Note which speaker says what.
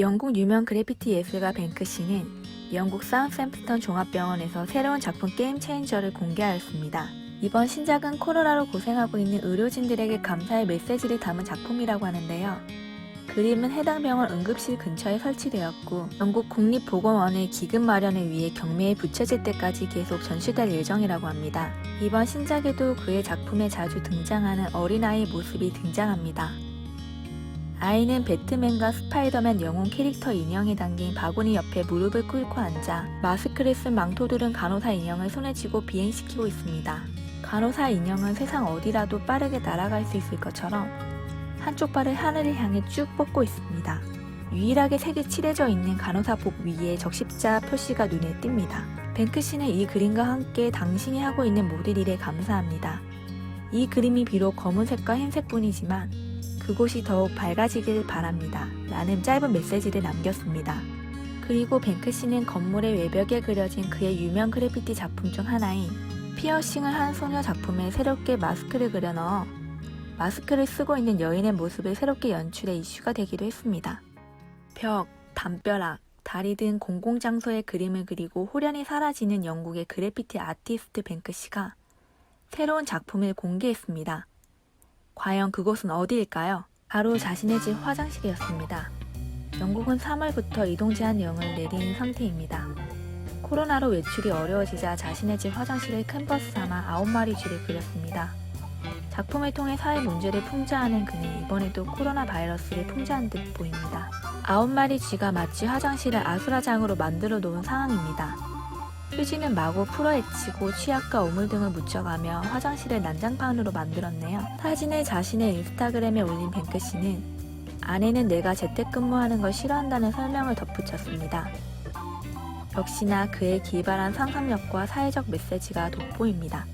Speaker 1: 영국 유명 그래피티 예술가 뱅크시는 영국 사운샘프턴 종합병원에서 새로운 작품 게임 체인저를 공개하였습니다. 이번 신작은 코로나로 고생하고 있는 의료진들에게 감사의 메시지를 담은 작품이라고 하는데요. 그림은 해당 병원 응급실 근처에 설치되었고 영국 국립보건원의 기금 마련을 위해 경매에 붙여질 때까지 계속 전시될 예정이라고 합니다. 이번 신작에도 그의 작품에 자주 등장하는 어린아이의 모습이 등장합니다. 아이는 배트맨과 스파이더맨 영웅 캐릭터 인형이 담긴 바구니 옆에 무릎을 꿇고 앉아 마스크를 쓴 망토들은 간호사 인형을 손에 쥐고 비행시키고 있습니다. 간호사 인형은 세상 어디라도 빠르게 날아갈 수 있을 것처럼 한쪽 발을 하늘을 향해 쭉 뻗고 있습니다. 유일하게 색이 칠해져 있는 간호사 복 위에 적십자 표시가 눈에 띕니다. 뱅크 씨는 이 그림과 함께 당신이 하고 있는 모든 일에 감사합니다. 이 그림이 비록 검은색과 흰색뿐이지만 그곳이 더욱 밝아지길 바랍니다. 라는 짧은 메시지를 남겼습니다. 그리고 뱅크 씨는 건물의 외벽에 그려진 그의 유명 그래피티 작품 중 하나인 피어싱을 한 소녀 작품에 새롭게 마스크를 그려 넣어 마스크를 쓰고 있는 여인의 모습을 새롭게 연출해 이슈가 되기도 했습니다. 벽, 담벼락, 다리 등 공공장소에 그림을 그리고 호련히 사라지는 영국의 그래피티 아티스트 뱅크 씨가 새로운 작품을 공개했습니다. 과연 그곳은 어디일까요? 바로 자신의 집 화장실이었습니다. 영국은 3월부터 이동 제한령을 내린 상태입니다. 코로나로 외출이 어려워지자 자신의 집 화장실을 캔버스 삼아 아홉 마리 쥐를 그렸습니다. 작품을 통해 사회 문제를 풍자하는 그는 이번에도 코로나 바이러스를 풍자한 듯 보입니다. 아홉 마리 쥐가 마치 화장실을 아수라장으로 만들어 놓은 상황입니다. 휴지는 마구 풀어헤치고 치약과 오물 등을 묻혀가며 화장실을 난장판으로 만들었네요. 사진을 자신의 인스타그램에 올린 뱅크 씨는 아내는 내가 재택근무하는 걸 싫어한다는 설명을 덧붙였습니다. 역시나 그의 기발한 상상력과 사회적 메시지가 돋보입니다.